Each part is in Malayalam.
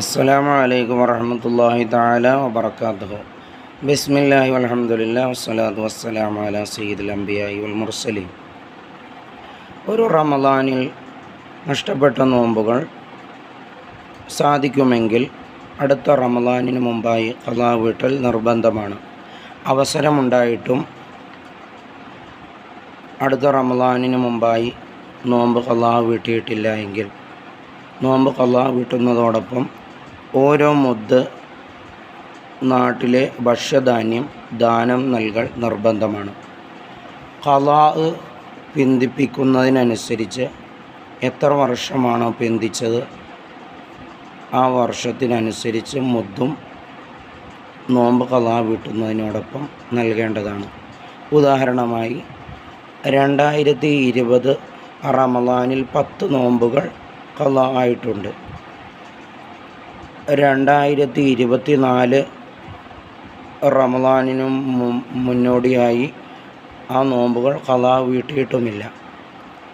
അസ്സലാമു അലൈക്കും വറഹമത്തല്ലാഹി തആല വബറകാതുഹു. ബിസ്മില്ലാഹി വൽഹംദുലില്ലാ വസ്സലാത്തു വസ്സലാമു അലാ സയ്യിദുൽ അംബിയായി വൽ മുർസലീൻ. ഒരു റമദാനിൽ നഷ്ടപ്പെട്ട നോമ്പുകൾ സാധിക്കുമെങ്കിൽ അടുത്ത റമദാനിന് മുമ്പായി കഥാ വീട്ടൽ നിർബന്ധമാണ്. അവസരമുണ്ടായിട്ടും അടുത്ത റമദാനിന് മുമ്പായി നോമ്പ് കഥാ വീട്ടിയിട്ടില്ല എങ്കിൽ നോമ്പ് കഥാ വീട്ടുന്നതോടൊപ്പം ഓരോ മുദ്ദ് നാട്ടിലെ ഭക്ഷ്യധാന്യം ദാനം നൽകൽ നിർബന്ധമാണ്. കലാ പിന്തിപ്പിക്കുന്നതിനനുസരിച്ച് എത്ര വർഷമാണോ പിന്തിച്ചത് ആ വർഷത്തിനനുസരിച്ച് മുദ്ദും നോമ്പ് കലാ വീട്ടുന്നതിനോടൊപ്പം നൽകേണ്ടതാണ്. ഉദാഹരണമായി രണ്ടായിരത്തി ഇരുപത് റമലാനിൽ പത്ത് നോമ്പുകൾ കലാ ആയിട്ടുണ്ട്. രണ്ടായിരത്തി ഇരുപത്തി നാല് റമദാനിനു മുന്നോടിയായി ആ നോമ്പുകൾ കലാ വീട്ടിയിട്ടുമില്ല.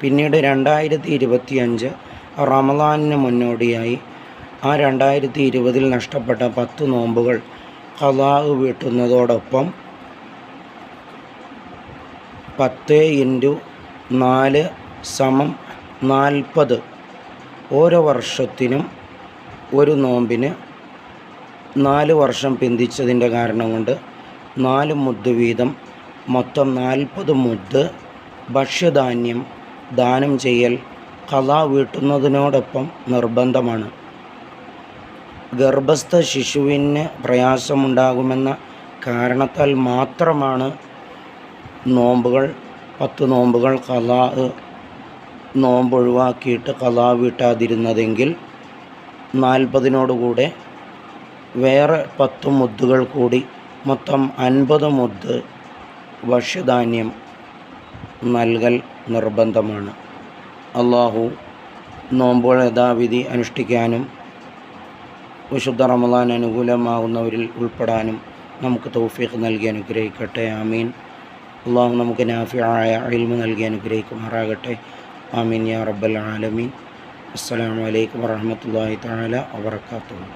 പിന്നീട് രണ്ടായിരത്തി ഇരുപത്തി അഞ്ച് റമദാനിന് മുന്നോടിയായി ആ രണ്ടായിരത്തി ഇരുപതിൽ നഷ്ടപ്പെട്ട പത്ത് നോമ്പുകൾ ഖലാ വീട്ടുന്നതോടൊപ്പം പത്ത് ഇന്റു നാല് സമം നാൽപ്പത് ഓരോ വർഷത്തിനും ഒരു നോമ്പിന് നാല് വർഷം പിന്തിച്ചതിന്റെ കാരണം കൊണ്ട് നാല് മുദ്ദ് വീതം മൊത്തം നാൽപ്പത് മുദ്ദ് ഭക്ഷ്യധാന്യം ദാനം ചെയ്യൽ കലാ വീട്ടുന്നതിനോടൊപ്പം നിർബന്ധമാണ്. ഗർഭസ്ഥ ശിശുവിന് പ്രയാസമുണ്ടാകുമെന്ന കാരണത്താൽ മാത്രമാണ് നോമ്പുകൾ പത്ത് നോമ്പുകൾ കലാ നോമ്പ് ഒഴിവാക്കിയിട്ട് കലാ വീട്ടാതിരുന്നതെങ്കിൽ നാൽപ്പതിനോടുകൂടെ വേറെ പത്ത് മുദ്ദുകൾ കൂടി മൊത്തം അൻപത് മുദ്ദ് ഭക്ഷ്യധാന്യം നൽകൽ നിർബന്ധമാണ്. അള്ളാഹു നോമ്പുകൾ യഥാവിധി അനുഷ്ഠിക്കാനും വിശുദ്ധ റമദാൻ അനുകൂലമാകുന്നവരിൽ ഉൾപ്പെടാനും നമുക്ക് തൗഫീഖ് നൽകി അനുഗ്രഹിക്കട്ടെ. ആമീൻ. അള്ളാഹു നമുക്ക് നാഫിയായ ഇൽമ നൽകി അനുഗ്രഹിക്കുമാറാകട്ടെ. ആമീൻ യാ റബ്ബൽ ആലമീൻ. അസ്സലാമു അലൈക്കും വറഹ്മത്തുള്ളാഹി തആല വബറകാതുഹു.